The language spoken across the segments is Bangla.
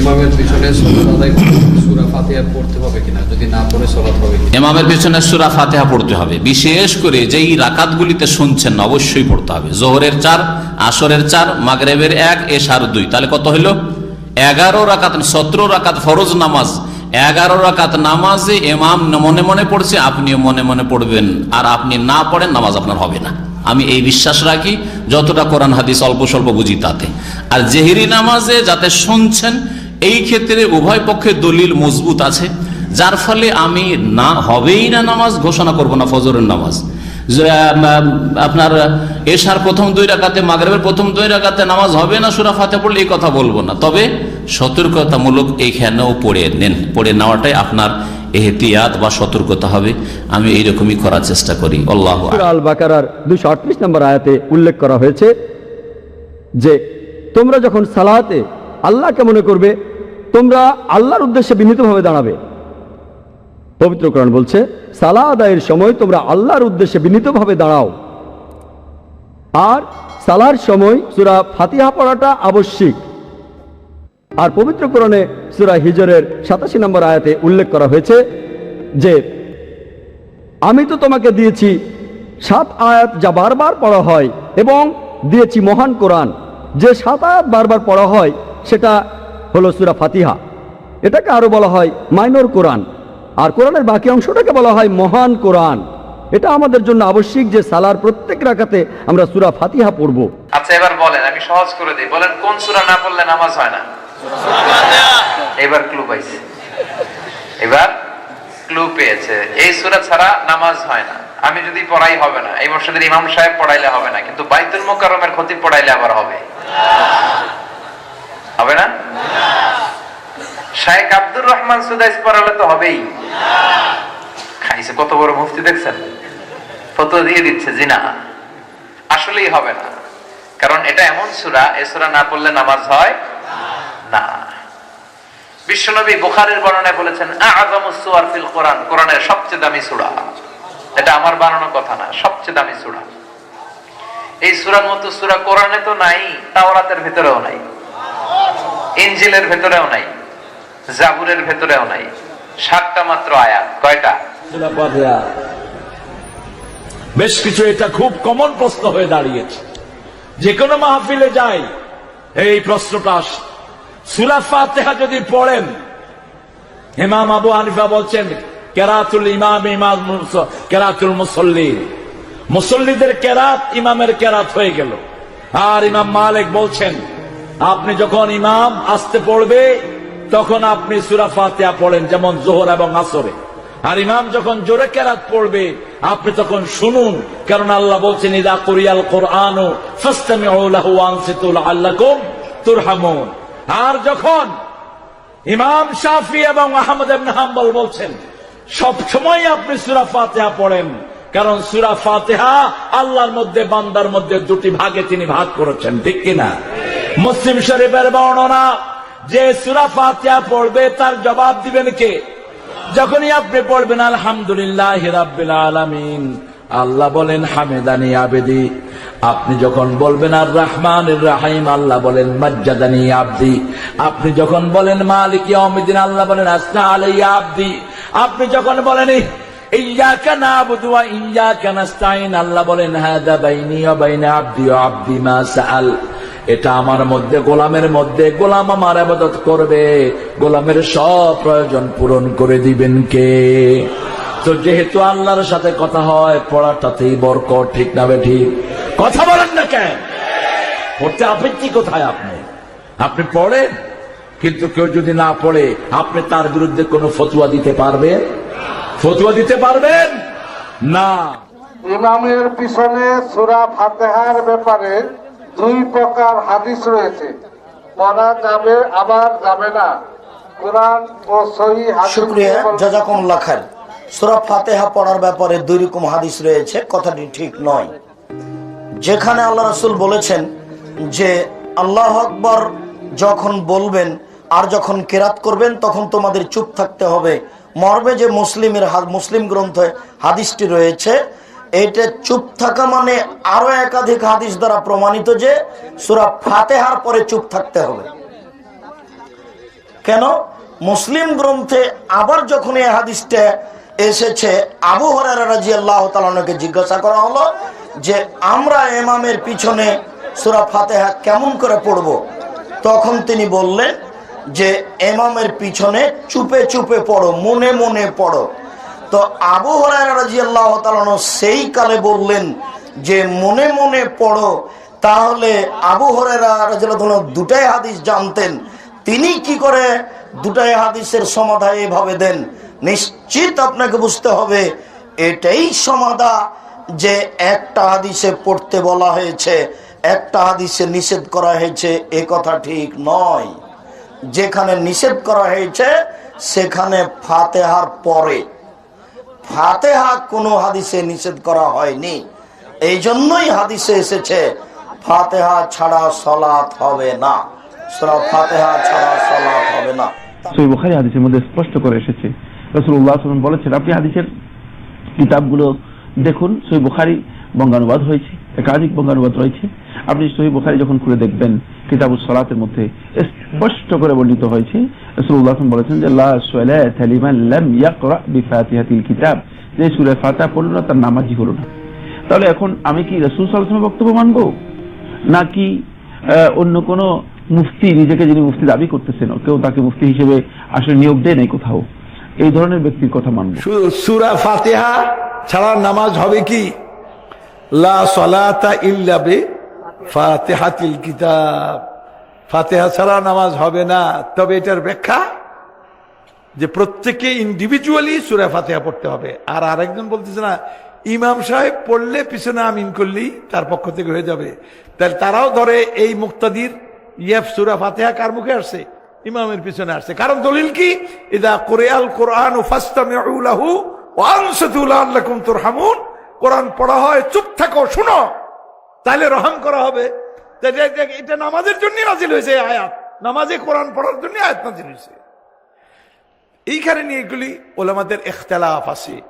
ইমামের পিছনে সূরা ফাতিহা পড়তে হবে কিনা? যদি না পড়ে, সলাত হবে ইমামের পেছনে সুরা ফাতেহা পড়তে হবে। বিশেষ করে যেই রাকাতগুলিতে শুনছেন, অবশ্যই পড়তে হবে। জোহরের চার, আসরের চার, মাগরেবের এক, এশার দুই। তাহলে কত হইল? এগারো রাকাত, সতেরো রাকাত ফরজ নামাজ। এগারো রাকাত নামাজে ইমাম মনে মনে পড়ছে, আপনিও মনে মনে পড়বেন। আর আপনি না পড়েন, নামাজ আপনার হবে না। আমি এই বিশ্বাস রাখি, যতটা কোরআন হাদিস অল্প স্বল্প বুঝি তাতে। আর জেহেরি নামাজে যাতে শুনছেন এই ক্ষেত্রে উভয় পক্ষে দলিল মজবুত আছে, যার ফলে আমি না হবেই না নামাজ, ঘোষণা করব না ফজরের নামাজ। আপনার এশার প্রথম দুই রাকাতে, মাগরেবের প্রথম দুই রাকাতে নামাজ হবে না, সুরা ফাতে পড়লে এই কথা বলব না। তবে সতর্কতামূলক এইখানেও পড়ে নেন, পড়ে নেওয়াটাই আপনার এহতিয়াত বা সতর্কতা হবে। আমি এইরকমই করার চেষ্টা করি। আল্লাহ আল বাকারার দুশো আটত্রিশ নম্বর আয়াতে উল্লেখ করা হয়েছে যে, তোমরা যখন সালাতে আল্লাহকে মনে করবে? তোমরা আল্লাহর উদ্দেশ্যে বিনীতভাবে দাঁড়াবে। পবিত্র কোরআন বলছে সালা আদায়ের সময় তোমরা আল্লাহর উদ্দেশ্যে বিনীতভাবে দাঁড়াও। আর সালার সময় সুরা ফাতিহা পড়াটা আবশ্যিক। আর পবিত্র কোরআনে সুরা হিজরের সাতাশি নম্বর আয়াতে উল্লেখ করা হয়েছে যে, আমি তো তোমাকে দিয়েছি সাত আয়াত যা বারবার পড়া হয় এবং দিয়েছি মহান কোরআন। যে সাত আয়াত বারবার পড়া হয় সেটা হলো সুরা ফাতিহা। এটাকে আরও বলা হয় মাইনর কোরআন। আর কোরআনের বাকি অংশটাকে বলা হয় মহান কোরআন। এটা আমাদের জন্য আবশ্যিক যে সালার প্রত্যেক রাখাতে আমরা সুরা ফাতিহা পড়ব। আচ্ছা এবার বলেন, আমি সহজ করে দিই। বলেন, কোন সূরা না পড়লে নামাজ হয় না? এবার ক্লু পাইছে। এবার ক্লু পেয়েছে। এই সূরা ছাড়া নামাজ হয় না। আমি যদি পড়াই হবে না, এই মসজিদের ইমাম সাহেব পড়াইলে হবে না, কিন্তু বাইতুল মোকাররমের খতিব পড়াইলে আবার হবে। হবে না? আব্দুর রহমান সুদাইস পড়ালে তো হবেই। খাইছে, কত বড় মুফতি দেখছেন? ফটো দিয়ে দিচ্ছে আসলেই হবে না। কারণ এটা এমন সূরা এই সূরা না পড়লে নামাজ হয় না। বিশ্বনবী বুখারীর বর্ণনায় বলেছেন আযামুস সুওয়ার ফিল কোরআন কোরআনের সবচেয়ে দামি সূরা। এটা আমার বানানো কথা না, সবচেয়ে দামি সূরা। এই সূরার মতো সুরা কোরআনে তো নাই, তাওরাতের ভিতরেও নাই। ইনজিলের ভিতরেও নাই, জাবুরের ভিতরেও নাই, সাতটা মাত্র আয়াত, কয়টা? বেশ কিছু, এটা খুব কমন প্রশ্ন হয়ে দাঁড়িয়েছে। যে কোনো মাহফিলে যাই, এই প্রশ্নটা আসে। সুরা যদি পড়েন, ইমাম আবু হানিফা বলছেন, কেরাতুল ইমাম ইমাম কেরাতুল মুসল্লি। মুসল্লিদের কেরাত ইমামের কেরাত হয়ে গেল। আর ইমাম মালিক বলছেন আপনি যখন ইমাম আসতে পড়বে, তখন আপনি সুরা ফাতিহা পড়েন, যেমন জোহর এবং আসরে। আর ইমাম যখন জোরে কেরাত পড়বে, আপনি তখন শুনুন, কারণ আল্লাহ বলছেন, ইদা কুরিয়াল কোরআন তুরহামুন। আর যখন ইমাম শাফি এবং আহমদ হাম্বল বলছেন, সব সময় আপনি সূরা ফাতিহা পড়েন, কারণ সুরা ফাতিহা আল্লাহর মধ্যে, বান্দার মধ্যে দুটি ভাগে তিনি ভাগ করেছেন, ঠিক কিনা? মুসলিম শরীফের বর্ণনা, যে সূরা ফাতিহা পড়বে তার জবাব দিবেন কে? যখনই আপনি পড়বেন, আলহামদুলিল্লাহ রাব্বিল আলামিন। আল্লাহ বলেন, হামেদানি আবেদি। আপনি যখন বলবেন আর রহমান রাহিম, আল্লাহ বলেন, মজ্জাদানি আবদি। আপনি যখন বলেন, মালিক ইয়াউমিদ্দিন, আল্লাহ বলেন আসনা আলাইয়া আবদি। আপনি যখন বলেন ইয়াকা নাবুদু ওয়া ইয়াকা নাস্তাইন আল্লাহ বলেন, হাদা বাইনি বাইনা মা সাআল। এটা আমার মধ্যে, গোলামের মধ্যে, গোলাম আমার আবাদত করবে। গোলামের সব প্রয়োজন পূরণ করে দিবেন কে? তো যেহেতু আল্লাহর সাথে কথা হয়, পড়াটাতেই বরকত, ঠিক না বে ঠিক? কথা বলেন না কেন? পড়তে আপত্তি কোথায় আপনি? আপনি পড়েন, কিন্তু কেউ যদি না পড়ে, আপনি তার বিরুদ্ধে কোনো ফতুয়া দিতে পারবেন? ফতুয়া দিতে পারবেন? না। ইমামের পিছনে সুরা ফাতেহার ব্যাপারে দুই প্রকার হাদিস রয়েছে। পড়া যাবে আবার যাবে না। কোরআন ও সহি শুক্রিয়া হাদিস জাজাকুমুল্লাহ খান সূরা ফাতিহা পড়ার ব্যাপারে দুই রকম হাদিস রয়েছে কথাটি ঠিক নয়। যেখানে আল্লাহ রাসূল বলেছেন যে আল্লাহ আকবর যখন বলবেন আর যখন কেরাত করবেন তখন তোমাদের চুপ থাকতে হবে। মর্মে যে মুসলিমের মুসলিম গ্রন্থে হাদিসটি রয়েছে এটা চুপ থাকা মানে আরও একাধিক হাদিস দ্বারা প্রমাণিত যে সূরা ফাতেহার পরে চুপ থাকতে হবে। কেন? মুসলিম গ্রন্থে আবার যখন এই হাদিসটা এসেছে, আবু হরার আল্লাহ জিজ্ঞাসা করা হলো যে, আমরা এমামের পিছনে সুরা ফাতেহা কেমন করে পড়ব? তখন তিনি বললেন যে এমামের পিছনে চুপে চুপে পড়ো, মনে মনে পড়ো। তো আবু হরাই রাজি আল্লাহ সেই কালে বললেন যে, মনে মনে পড়ো, তাহলে আবু হরেরা দুটাই হাদিস জানতেন। তিনি কি করে দুটাই হাদিসের সমাধান এভাবে দেন? নিশ্চিত আপনাকে বুঝতে হবে, এটাই সমাধা যে একটা হাদিসে পড়তে বলা হয়েছে, একটা হাদিসে নিষেধ করা হয়েছে, এ কথা ঠিক নয়। যেখানে নিষেধ করা হয়েছে, সেখানে ফাতেহার পরে ফাতেহা কোনো হাদিসে নিষেধ করা হয়নি। এই জন্যই হাদিসে এসেছে, ফাতেহা ছাড়া সলাৎ হবে না। সুরা ফাতেহা ছাড়া সলাৎ হবে না। সই হাদিসের মধ্যে স্পষ্ট করে এসেছে। আপনি হাদিসের কিতাবগুলো দেখুন সই বঙ্গানুবাদ হয়েছে, একাধিক বঙ্গানুবাদ রয়েছে। আপনি সহি বুখারি যখন খুলে দেখবেন কিতাবুল সলাতের মধ্যে স্পষ্ট করে বর্ণিত হয়েছে বলেছেন যে, লা সালাতা লিমান লাম ইয়াকরা বিফাতিহাতিল কিতাব। যে পড়ল না, তার নামাজই হলো না। তাহলে এখন আমি কি রসুল সাল্লাল্লাহু বক্তব্য মানবো? নাকি অন্য কোন মুফতি, নিজেকে যিনি মুফতি দাবি করতেছেন, কেউ তাকে মুফতি হিসেবে আসলে নিয়োগ দেয় নাই কোথাও? এই ধরনের ব্যক্তির কথা মানবো। সুরা ফাতিহা ছাড়া নামাজ হবে কি? লা সলাতা ইল্লা ফাতিহাতিল কিতাব। ফাতিহা ছাড়া নামাজ হবে না। তবে এটার ব্যাখ্যা যে প্রত্যেকে ইন্ডিভিজুয়ালি সুরা ফাতিহা পড়তে হবে। আর আরেকজন বলতেছে না, ইমাম সাহেব পড়লে পিছনে আমিন করলেই তার পক্ষ থেকে হয়ে যাবে। তাহলে তারাও ধরে এই মুক্তাদির ইয়েফ সুরা ফাতেহা কার মুখে আসছে? ইমামের পিছনে আসছে। কারণ দলিল কি? ইদা কোরআল কোরআন ও ফাস্তামিউ লাহু ওয়া আনসাতু লাআল্লাকুম তুরহামুন। কোরআন পড়া হয়, চুপ থাকো, শুনো। তাহলে রহম করা হবে। এটা- নামাজের জন্য নাজিল হয়েছে আয়াত। নামাজে কোরআন পড়ার জন্য আয়াত নাজিল হয়েছে। এইখানে নিয়ে এগুলি ওলামাদের এখতলাফ আছে।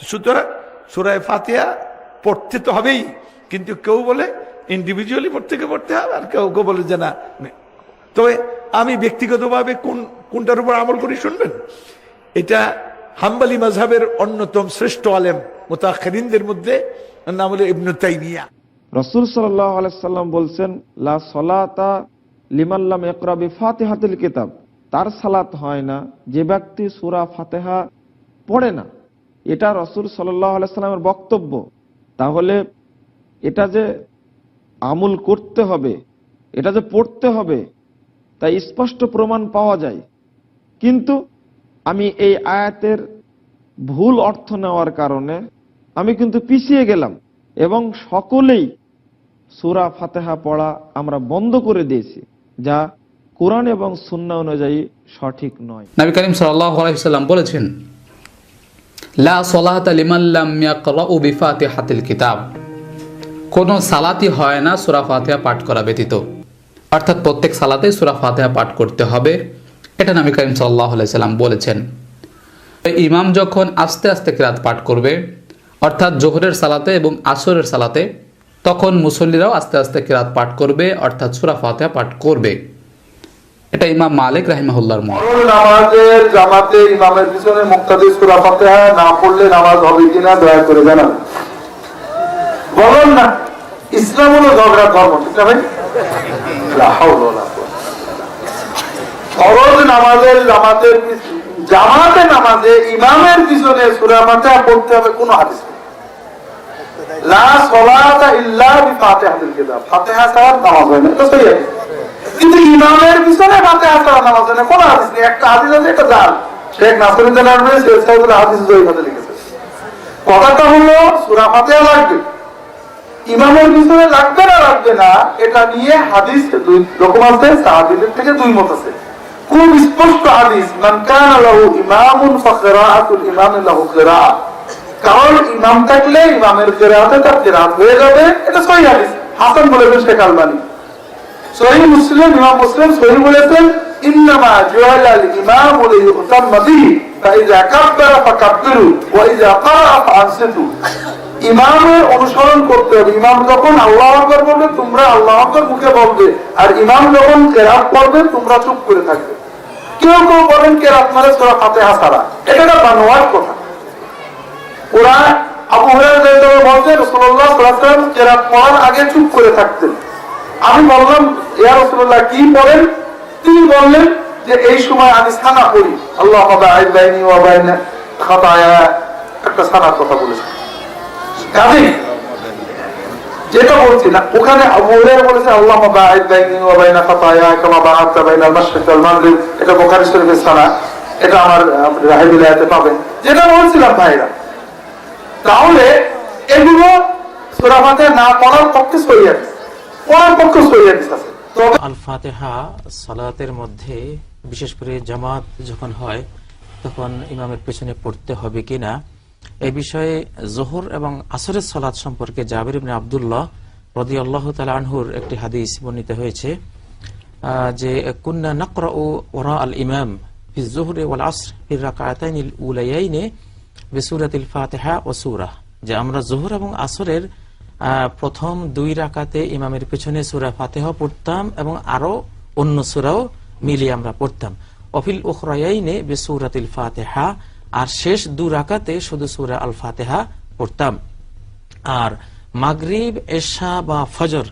সুতরাং সুরায় ফাতিহা পড়তে তো হবেই। কিন্তু কেউ বলে ইন্ডিভিজুয়ালি পড়তে কে পড়তে হবে, আর কেউ কেউ বলে যে না তবে আমি ব্যক্তিগতভাবে কোন কোনটার উপর আমল করি শুনবেন? এটা হাম্বালি মাঝহের অন্যতম শ্রেষ্ঠ আলেম মোতাখিনদের মধ্যে, নাম হলো ইবনু তাইমিয়া। রসুল সাল্লাম বলছেন, লা সলাতা লিমাল্লাম একরাবি ফাতেহাতুল কিতাব। তার সালাত হয় না, যে ব্যক্তি সুরা ফাতেহা পড়ে না। এটা রসুল সাল্লাহ আলাইস্লামের বক্তব্য। তাহলে এটা যে আমল করতে হবে, এটা যে পড়তে হবে তাই স্পষ্ট প্রমাণ পাওয়া যায়। কিন্তু আমি এই আয়াতের ভুল অর্থ নেওয়ার কারণে আমি কিন্তু পিছিয়ে গেলাম এবং সকলেই সুরা ফাতেহা পড়া আমরা বন্ধ করে দিয়েছি, যা কোরআন এবং সুন্না অনুযায়ী সঠিক নয়। নবী করিম সাল্লাম বলেছেন, লা সলাহাত লিমাল্লাম ইয়াকরাউ বিফাতিহাতিল কিতাব। কোনো সালাতি হয় না সূরা ফাতিহা পাঠ করা ব্যতীত। অর্থাৎ প্রত্যেক সালাতেই সূরা ফাতিহা পাঠ করতে হবে, এটা নবী করিম সাল্লাহ সাল্লাম বলেছেন। ইমাম যখন আস্তে আস্তে কিরাত পাঠ করবে, অর্থাৎ জোহরের সালাতে এবং আসরের সালাতে তখন মুসল্লিরাও আস্তে আস্তে কিরাত পাঠ করবে, অর্থাৎ সূরা ফাতিহা পাঠ করবে এটা ইমাম মালিক রাহিমাহুল্লাহর মত নামাজের জামাতে ইমামের পিছনে মুক্তাদি না পড়লে নামাজ হবে কিনা দয়া করে জানান না ইসলাম হলো ঝগড়া ধর্ম, ঠিক। ফরজ নামাজের জামাতের জামাতে নামাজে ইমামের পিছনে সূরা ফাতিহা পড়তে হবে কোনো হাদিস। এটা হাদিস। কথাটা হলো লাগবে। ইমামের পিছনে লাগবে না লাগবে না, এটা নিয়ে হাদিস দুই রকম আছে থেকে দুই মত আছে। খুব স্পষ্ট হাদিস, মান লাহু ইমামুন লাহু কারণ ইমাম থাকলে ইমামের কিরাআতে তার কিরাআত হয়ে যাবে। এটা সহিহ হাদিস। হাসান বলেছেন শেখ আলবানী। সহিহ মুসলিম, ইমাম মুসলিম সহিহ বলেছেন, ইন্নামা জুআলাল ইমামু ক্বারাআ ফাআনসিতু ইমামের অনুসরণ করতে হবে। ইমাম যখন আল্লাহ আকবর বলবে, তোমরা আল্লাহ আকবর মুখে বলবে। আর ইমাম যখন কেরাত পড়বে, তোমরা চুপ করে থাকবে। কেউ কেউ বলেন কে আপনারা সোরা ফাতেহা ছাড়া। এটা একটা বানোয়ার কথা। ওরা আবু হুরায়রা সাল্লাল্লাহু আলাইহি পড়ার আগে চুপ করে থাকতেন। আমি বললাম, ইয়া রাসূলুল্লাহ, কি তিনি বললেন যে, এই সময় আমি সানা পড়ি। আল্লাহ একটা সানার কথা বলেছেন। কাজেই যেটা বলছি না, ওখানে বলেছে আল্লাহ এটা বুখারী শরীফের সানা। এটা আমার আপনি রাহিবিলাতে পাবেন। যেটা বলছিলাম ভাইরা তাহলে এগুলো সূরা ফাতিহা না পড়ার পক্ষে হাদিস পড়ার পক্ষে হাদিস আছে আল ফাতেহা সালাতের মধ্যে, বিশেষ করে জামাত যখন হয়, তখন ইমামের পেছনে পড়তে হবে কিনা এই বিষয়ে জোহর এবং আসরের সালাত সম্পর্কে জাবির ইবনে আবদুল্লাহ রদি আল্লাহ আনহুর একটি হাদিস বর্ণিত হয়েছে যে কুন্না নকরা ও ওরা আল ইমাম ফি জোহরে ওয়াল আসর ফির রাকাতাইন উলাইয়াইনে বিসুরাতিল ফাতিহা ও সূরা, যে আমরা জোহর এবং আসরের প্রথম দুই রাকাতে ইমামের পেছনে সুরা ফাতিহা পড়তাম এবং আরও অন্য সুরাও মিলিয়ে আমরা পড়তাম। অফিল উখরায়াইনে বিসুরাতিল ফাতিহা, আর শেষ দু রাকাতে শুধু সুরা আল ফাতিহা পড়তাম। আর মাগরিব, এশা বা ফজর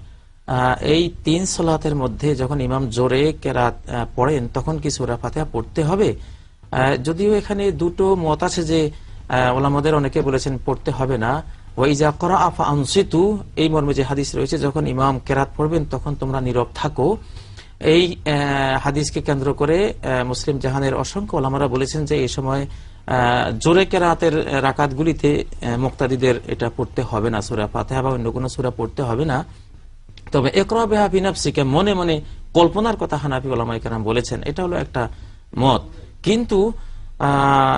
এই তিন সলাতের মধ্যে যখন ইমাম জোরে কেরাত পড়েন, তখন কি সুরা ফাতেহা পড়তে হবে? যদিও এখানে দুটো মত আছে যে ওলামাদের অনেকে বলেছেন, পড়তে হবে না। ওয়াইজা করা আফা আনসিতু এই মর্মে যে হাদিস রয়েছে, যখন ইমাম কেরাত পড়বেন, তখন তোমরা নীরব থাকো। এই হাদিসকে কেন্দ্র করে মুসলিম জাহানের অসংখ্য ওলামারা বলেছেন যে, এই সময় জোরে কেরাতের রাকাতগুলিতে মুক্তাদিদের এটা পড়তে হবে না। সুরা ফাতেহা বা অন্য কোনো সুরা পড়তে হবে না। তবে একরা বেহা বিনাপসিকে মনে মনে কল্পনার কথা হানাফি ওলামা ইকরাম বলেছেন। এটা হলো একটা মত। কিন্তু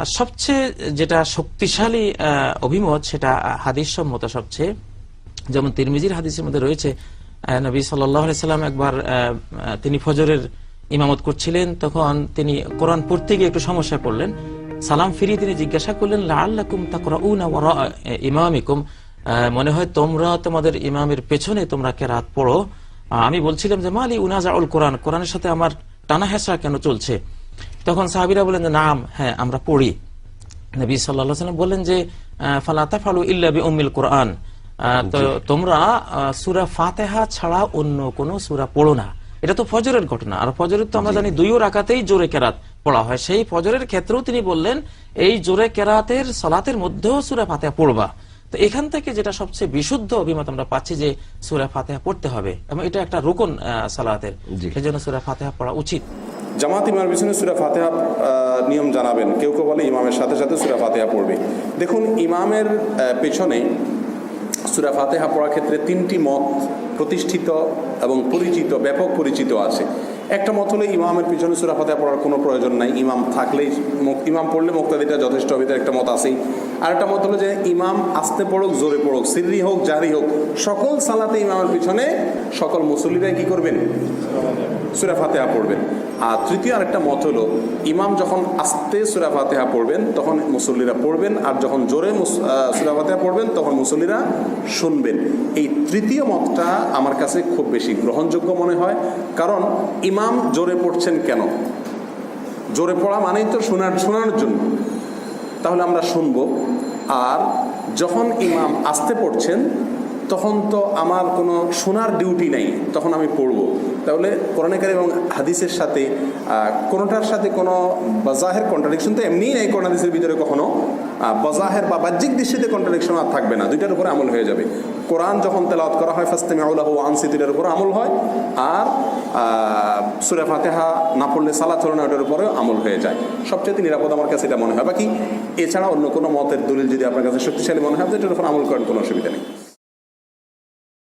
সবচেয়ে যেটা শক্তিশালী অভিমত সেটা হাদিস সম্মত সবচেয়ে। যেমন তিরমিজির হাদিসের মধ্যে রয়েছে নবী সাল্লাম একবার তিনি ফজরের ইমামত করছিলেন তখন তিনি কোরআন পড়তে গিয়ে একটু সমস্যায় পড়লেন। সালাম ফিরিয়ে তিনি জিজ্ঞাসা করলেন লাল্লাকুম ওয়ারা ইমামিকুম? মনে হয় তোমরা তোমাদের ইমামের পেছনে তোমরা কেরাত পড়ো। আহ, আমি বলছিলাম যে মালি উনাজা উল কোরআন? কোরআনের সাথে আমার টানা হেসরা কেন চলছে? তখন সাহাবিরা বলেন যে নাম হ্যাঁ আমরা পড়ি। নবী সাল্লাহ সাল্লাম বললেন যে ফালাতা ফালু ইল্লা বি উম্মিল কোরআন তো তোমরা সুরা ফাতেহা ছাড়া অন্য কোন সুরা পড়ো না। এটা তো ফজরের ঘটনা। আর ফজরের তো আমরা জানি দুইও রাকাতেই জোরে কেরাত পড়া হয়। সেই ফজরের ক্ষেত্রেও তিনি বললেন এই জোরে কেরাতের সলাতের মধ্যেও সুরা ফাতেহা পড়বা। তো এখান থেকে যেটা সবচেয়ে বিশুদ্ধ অভিমত আমরা পাচ্ছি যে সুরা ফাতেহা পড়তে হবে এবং এটা একটা রুকন সালাতের। সেই জন্য সুরা ফাতেহা পড়া উচিত। জামাত ইমামের পিছনে সুরা ফাতেহা নিয়ম জানাবেন। কেউ কেউ বলে ইমামের সাথে সাথে সুরা ফাতেহা পড়বে। দেখুন ইমামের পেছনে সুরা ফাতেহা পড়ার ক্ষেত্রে তিনটি মত প্রতিষ্ঠিত এবং পরিচিত ব্যাপক পরিচিত আছে। একটা মত হলে ইমামের পিছনে সুরা ফাতেহা পড়ার কোনো প্রয়োজন নাই। ইমাম থাকলেই ইমাম পড়লে মুক্তাদিটা যথেষ্ট হবে একটা মত আছেই। আর একটা মত হলো যে ইমাম আস্তে পড়ুক জোরে পড়ুক সিররি হোক জারি হোক সকল সালাতে ইমামের পিছনে সকল মুসল্লিরাই কি করবেন? সুরা ফাতেহা পড়বেন। আর তৃতীয় আরেকটা মত হলো ইমাম যখন আস্তে সুরা ফাতেহা পড়বেন তখন মুসল্লিরা পড়বেন আর যখন জোরে মুস- আহ, সুরা ফাতেহা পড়বেন তখন মুসল্লিরা শুনবেন। এই তৃতীয় মতটা আমার কাছে খুব বেশি গ্রহণযোগ্য মনে হয় কারণ ইমাম জোরে পড়ছেন কেন? জোরে পড়া মানেই তো শোনার শোনানোর জন্য। তাহলে আমরা শুনব। আর যখন ইমাম আসতে পড়ছেন, তখন তো আমার কোনো শোনার ডিউটি নাই, তখন আমি পড়ব। তাহলে কোরআনকারী এবং হাদিসের সাথে কোনোটার সাথে কোনো বাজাহের কন্ট্রাডিকশন তো এমনিই নেই কোরআন হাদিসের ভিতরে কখনো। বাজাহের বা বাহ্যিক দৃষ্টিতে কন্ট্রাডিকশন আর থাকবে না, দুইটার উপরে আমল হয়ে যাবে। কোরআন যখন তেলাওয়াত করা হয় ফাস্তে মেউলাহ আনসি, দুইটার উপর আমল হয়। আর সুরে ফাতেহা না পড়লে সালাত হলো না, ওটার উপরেও আমল হয়ে যায়। সবচেয়ে নিরাপদ আমার কাছে এটা মনে হয়। বাকি, এছাড়া অন্য কোনো মতের দলিল যদি আপনার কাছে শক্তিশালী মনে হয় এটার উপর আমল করেন কোনো অসুবিধা নেই।